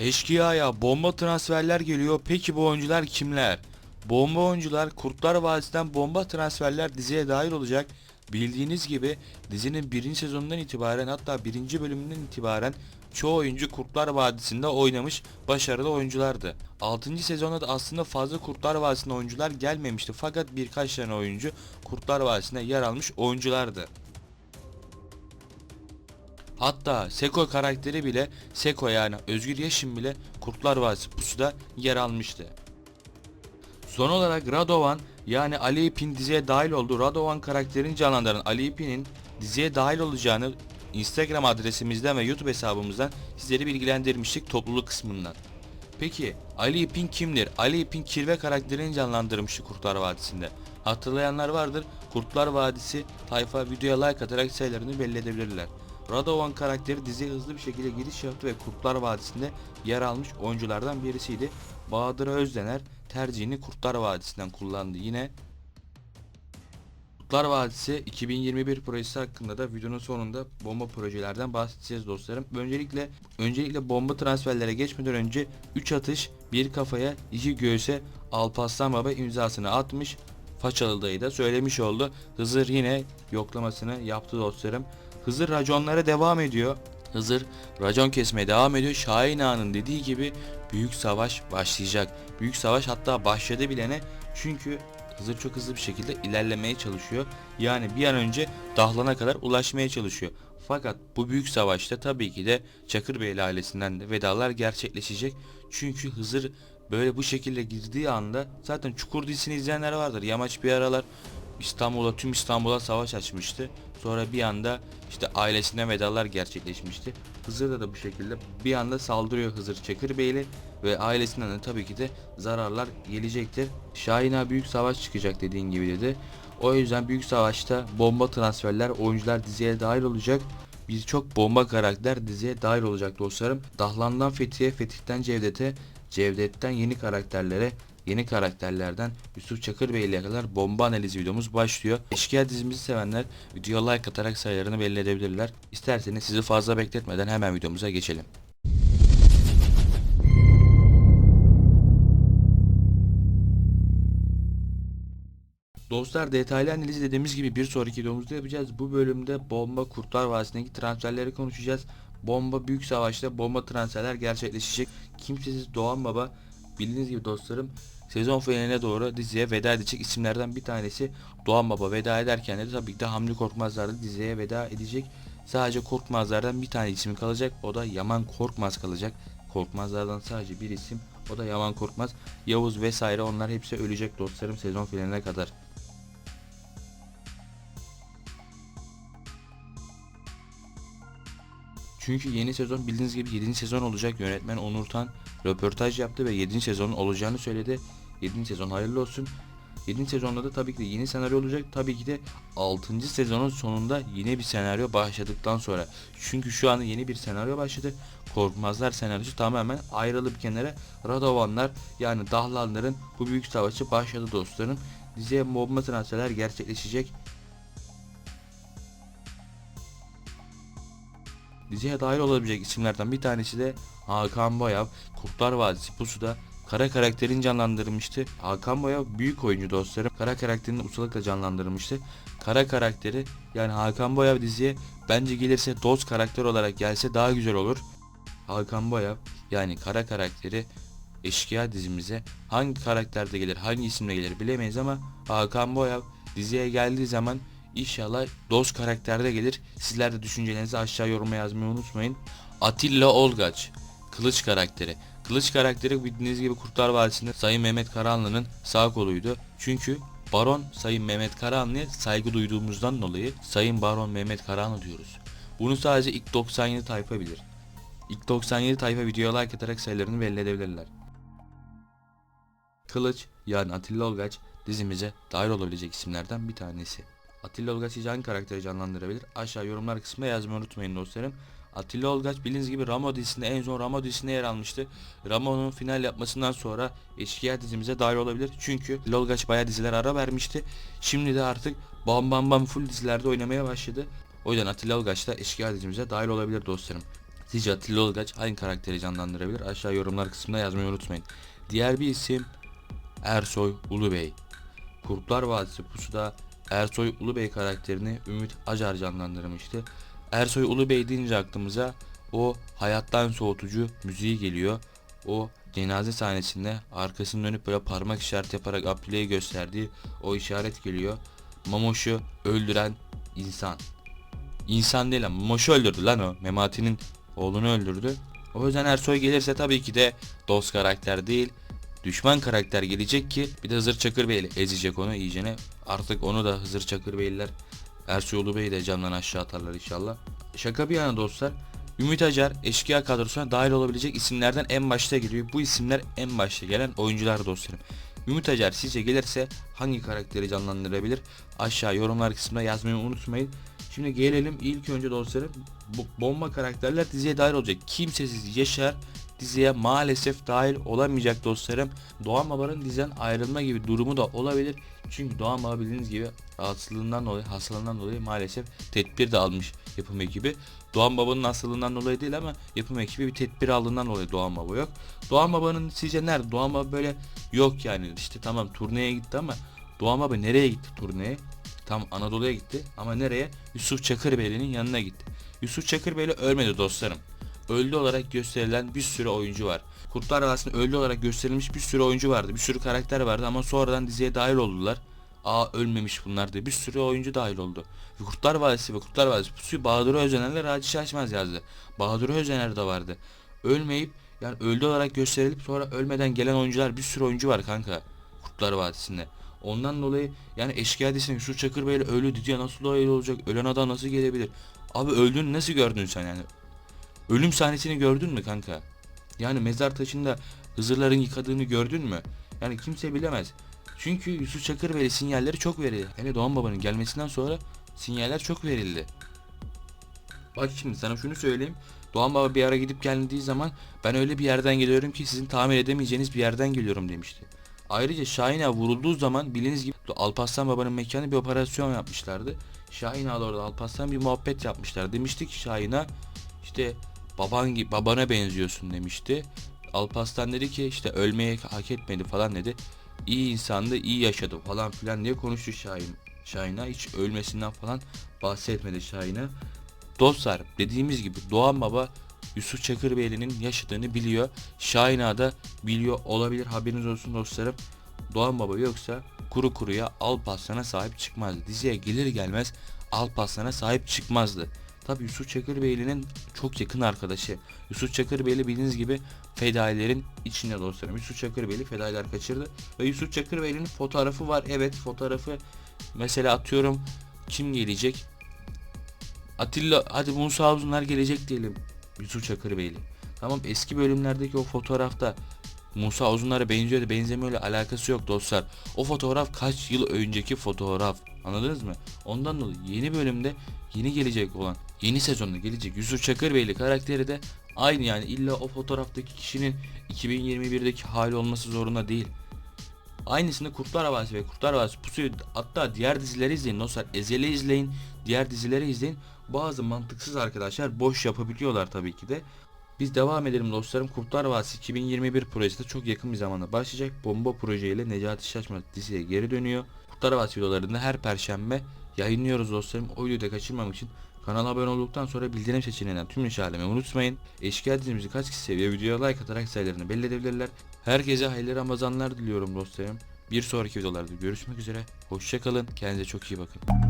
Eşkıya'ya bomba transferler geliyor. Peki bu oyuncular kimler? Bomba oyuncular Kurtlar Vadisi'nden bomba transferler diziye dahil olacak. Bildiğiniz gibi dizinin birinci sezonundan itibaren hatta birinci bölümünden itibaren çoğu oyuncu Kurtlar Vadisi'nde oynamış başarılı oyunculardı. 6. sezonda da aslında fazla Kurtlar Vadisi'nde oyuncular gelmemişti fakat birkaç tane oyuncu Kurtlar Vadisi'nde yer almış oyunculardı. Hatta Seko karakteri bile Seko yani Özgür Yaşın bile Kurtlar Vadisi pusuda yer almıştı. Son olarak Radovan yani Ali İp'in diziye dahil olduğu Radovan karakterini canlandıran Ali İp'in diziye dahil olacağını Instagram adresimizden ve YouTube hesabımızdan sizleri bilgilendirmiştik topluluk kısmından. Peki Ali İp'in kimdir? Ali İp'in Kirve karakterini canlandırmıştı Kurtlar Vadisi'nde. Hatırlayanlar vardır. Kurtlar Vadisi tayfa videoya like atarak sayılarını belli edebilirler. Radovan karakteri diziye hızlı bir şekilde giriş yaptı ve Kurtlar Vadisi'nde yer almış oyunculardan birisiydi. Bahadır Özdener tercihini Kurtlar Vadisi'nden kullandı. Yine Kurtlar Vadisi 2021 projesi hakkında da videonun sonunda bomba projelerden bahsedeceğiz dostlarım. Öncelikle öncelikle bomba transferlere geçmeden önce 3 atış, bir kafaya, iki göğüse Alparslan Baba imzasını atmış. Façalı dayı da söylemiş oldu. Hızır yine yoklamasını yaptı dostlarım. Hızır raconlara devam ediyor. Hızır racon kesmeye devam ediyor. Şahin Ağa'nın dediği gibi büyük savaş başlayacak. Büyük savaş hatta başladı bilene çünkü Hızır çok hızlı bir şekilde ilerlemeye çalışıyor. Yani bir an önce Dahlan'a kadar ulaşmaya çalışıyor. Fakat bu büyük savaşta tabii ki de Çakırbeyli ailesinden de vedalar gerçekleşecek. Çünkü Hızır böyle bu şekilde girdiği anda zaten Çukur dizisini izleyenler vardır. Yamaç bir aralar İstanbul'a tüm İstanbul'a savaş açmıştı. Sonra bir anda işte ailesinden vedalar gerçekleşmişti. Hızır da bu şekilde bir anda saldırıyor Hızır Çakırbeyli ve ailesinden de tabii ki de zararlar gelecektir. Şahin'a büyük savaş çıkacak dediğin gibi dedi. O yüzden büyük savaşta bomba transferler oyuncular diziye dahil olacak. Birçok bomba karakter diziye dahil olacak dostlarım. Dahlan'dan Fethiye, Fetih'ten Cevdet'e, Cevdet'ten yeni karakterlere, yeni karakterlerden Yusuf Çakır Bey ile kadar bomba analizi videomuz başlıyor. Eşkıya dizimizi sevenler videoya like atarak sayılarını belli edebilirler. İsterseniz sizi fazla bekletmeden hemen videomuza geçelim. Dostlar detaylı analiz dediğimiz gibi bir sonraki videomuzda yapacağız. Bu bölümde bomba Kurtlar Vadisi'ndeki transferleri konuşacağız. Bomba büyük savaşta bomba transferler gerçekleşecek. Kimsesiz Doğan Baba bildiğiniz gibi dostlarım sezon finaline doğru diziye veda edecek isimlerden bir tanesi Doğan Baba veda ederken de tabii ki de Hamdi Korkmazlar diziye veda edecek. Sadece Korkmazlardan bir tane isim kalacak. O da Yaman Korkmaz kalacak. Korkmazlardan sadece bir isim. O da Yaman Korkmaz. Yavuz vesaire onlar hepsi ölecek dostlarım sezon finaline kadar. Çünkü yeni sezon bildiğiniz gibi 7. sezon olacak. Yönetmen Onur Tan röportaj yaptı ve 7. sezonun olacağını söyledi. 7. sezon hayırlı olsun. 7. sezonda da tabii ki de yeni senaryo olacak. Tabii ki de 6. sezonun sonunda yeni bir senaryo başladıktan sonra. Çünkü şu anda yeni bir senaryo başladı. Korkmazlar senaryosu tamamen ayrılıp kenara Radovanlar yani Dahlanların bu büyük savaşı başladı dostlarım. Diziye bomba transferler gerçekleşecek. Diziye dahil olabilecek isimlerden bir tanesi de Hakan Boyav. Kurtlar Vadisi Pusu'da Kara karakterini canlandırmıştı. Hakan Boyav büyük oyuncu dostlarım. Kara karakterini ustalıkla canlandırmıştı. Kara karakteri yani Hakan Boyav diziye bence gelirse Dost karakter olarak gelse daha güzel olur. Hakan Boyav yani kara karakteri Eşkıya dizimize hangi karakterde gelir hangi isimle gelir bilemeyiz ama Hakan Boyav diziye geldiği zaman İnşallah dost karakterde gelir. Sizler de düşüncelerinizi aşağı yoruma yazmayı unutmayın. Atilla Olgaç. Kılıç karakteri. Kılıç karakteri bildiğiniz gibi Kurtlar Vadisi'nde Sayın Mehmet Karahanlı'nın sağ koluydu. Çünkü Baron Sayın Mehmet Karahanlı'ya saygı duyduğumuzdan dolayı Sayın Baron Mehmet Karahanlı diyoruz. Bunu sadece ilk 97 tayfa bilir. İlk 97 tayfa videoya like atarak sayılarını belli edebilirler. Kılıç yani Atilla Olgaç dizimize dahil olabilecek isimlerden bir tanesi. Atilla Olgaç sizce hangi karakteri canlandırabilir? Aşağı yorumlar kısmına yazmayı unutmayın dostlarım. Atilla Olgaç bildiğiniz gibi Ramo dizisinde en son Ramo dizisinde yer almıştı. Ramo'nun final yapmasından sonra Eşkıya dizimize dahil olabilir. Çünkü Olgaç bayağı diziler ara vermişti. Şimdi de artık bam bam bam full dizilerde oynamaya başladı. O yüzden Atilla Olgaç da Eşkıya dizimize dahil olabilir dostlarım. Sizce Atilla Ilgaç hangi karakteri canlandırabilir? Aşağı yorumlar kısmında yazmayı unutmayın. Diğer bir isim Ersoy Ulubey. Kurtlar Vadisi Pusu'da Ersoy Ulubey karakterini Ümit Acar canlandırmıştı. Ersoy Ulubey deyince aklımıza o hayattan soğutucu müziği geliyor. O cenaze sahnesinde arkasını dönüp böyle parmak işaret yaparak Abdüley'i gösterdiği o işaret geliyor. Mamoş'u öldüren insan. İnsan değil ama Mamoş'u öldürdü lan o. Memati'nin oğlunu öldürdü. O yüzden Ersoy gelirse tabii ki de dost karakter değil. Düşman karakter gelecek ki bir de Hızır Çakır Bey ile ezecek onu iyicene. Artık onu da Hızır Çakır Beyliler Ersoy Bey'i de camdan aşağı atarlar inşallah. Şaka bir yana dostlar. Ümit Acar eşkıya kadrosuna dahil olabilecek isimlerden en başta geliyor. Bu isimler en başta gelen oyuncular dostlarım. Ümit Acar sizce gelirse hangi karakteri canlandırabilir? Aşağı yorumlar kısmına yazmayı unutmayın. Şimdi gelelim ilk önce dostlarım. Bu bomba karakterler diziye dahil olacak. Kimsesiz Yaşar diziye maalesef dahil olamayacak dostlarım. Doğan Baba'nın diziden ayrılma gibi durumu da olabilir. Çünkü Doğan Baba bildiğiniz gibi rahatsızlığından dolayı, hastalığından dolayı maalesef tedbir de almış yapım ekibi. Doğan Baba'nın hastalığından dolayı değil ama yapım ekibi bir tedbir aldığından dolayı Doğan Baba yok. Doğan Baba'nın sizce nerede? Doğan Baba böyle yok yani işte tamam turneye gitti ama Doğan Baba nereye gitti turneye? Tam Anadolu'ya gitti ama nereye? Yusuf Çakırbeyli'nin yanına gitti. Yusuf Çakırbeyli ölmedi dostlarım. Öldü olarak gösterilen bir sürü oyuncu var. Kurtlar Vadisi'nde öldü olarak gösterilmiş bir sürü oyuncu vardı. Bir sürü karakter vardı ama sonradan diziye dahil oldular. Aa ölmemiş bunlar diye bir sürü oyuncu dahil oldu. Ve Kurtlar Vadisi ve Kurtlar Vadisi pusuyu Bahadır Özener'le Raci Şaşmaz yazdı. Bahadır Özener de vardı. Ölmeyip yani öldü olarak gösterilip sonra ölmeden gelen oyuncular bir sürü oyuncu var kanka. Kurtlar Vadisi'nde. Ondan dolayı yani eşkıya dizisinde Yusuf Çakır Bey'le ölü diye nasıl dahil olacak? Ölen adam nasıl gelebilir? Abi öldüğünü nasıl gördün sen yani? Ölüm sahnesini gördün mü kanka? Yani mezar taşında Hızırların yıkadığını gördün mü? Yani kimse bilemez. Çünkü Yusuf Çakır Bey'le sinyalleri çok verildi. Hele Doğan Baba'nın gelmesinden sonra sinyaller çok verildi. Bak şimdi sana şunu söyleyeyim. Doğan Baba bir ara gidip geldiği zaman ben öyle bir yerden geliyorum ki sizin tahmin edemeyeceğiniz bir yerden geliyorum demişti. Ayrıca Şahin Ağa vurulduğu zaman bildiğiniz gibi Alparslan Baba'nın mekanı bir operasyon yapmışlardı. Şahin Ağa'da orada Alparslan bir muhabbet yapmışlar. Demişti ki Şahin Ağa işte baban babana benziyorsun demişti. Alparslan dedi ki işte ölmeye hak etmedi falan dedi. İyi insandı, iyi yaşadı falan filan diye konuştu Şahin. Şahin'a hiç ölmesinden falan bahsetmedi Şahin'a. Dostlar dediğimiz gibi Doğan Baba Yusuf Çakırbeyli'nin yaşadığını biliyor. Şahin Ağa da biliyor olabilir haberiniz olsun dostlarım. Doğan Baba yoksa kuru kuruya Alparslan'a sahip çıkmazdı. Diziye gelir gelmez Alparslan'a sahip çıkmazdı. Tabi Yusuf Çakırbeyli'nin çok yakın arkadaşı. Yusuf Çakırbeyli bildiğiniz gibi fedailerin içinde dostlarım. Yusuf Çakırbeyli fedailer kaçırdı. Ve Yusuf Çakırbeyli'nin fotoğrafı var. Evet fotoğrafı mesela atıyorum kim gelecek? Atilla hadi Musa Uzunlar gelecek diyelim. Yusuf Çakırbeyli. Tamam eski bölümlerdeki o fotoğrafta Musa Uzunlar'a benziyor da benzemiyorla alakası yok dostlar. O fotoğraf kaç yıl önceki fotoğraf. Anladınız mı? Ondan dolayı yeni bölümde yeni gelecek olan yeni sezonda gelecek Yusuf Çakırbeyli karakteri de aynı yani illa o fotoğraftaki kişinin 2021'deki hali olması zorunda değil. Aynısını Kurtlar Vadisi ve Kurtlar Vadisi Pusu'yu hatta diğer dizileri izleyin dostlar. Ezel'i izleyin, diğer dizileri izleyin. Bazı mantıksız arkadaşlar boş yapabiliyorlar tabii ki de. Biz devam edelim dostlarım. Kurtlar Vadisi 2021 projesi de çok yakın bir zamanda başlayacak. Bomba projeyle Necati Şaşmaz diziye geri dönüyor. Kurtlar Vadisi videolarını her perşembe yayınlıyoruz dostlarım. O videoyu da kaçırmamak için kanala abone olduktan sonra bildirim seçeneğinden tüm işaretlemeyi unutmayın. Eşkıya dizimizi kaç kişi seviyor videoya like atarak sayılarını belli edebilirler. Herkese hayırlı Ramazanlar diliyorum dostlarım. Bir sonraki videolarda görüşmek üzere. Hoşçakalın. Kendinize çok iyi bakın.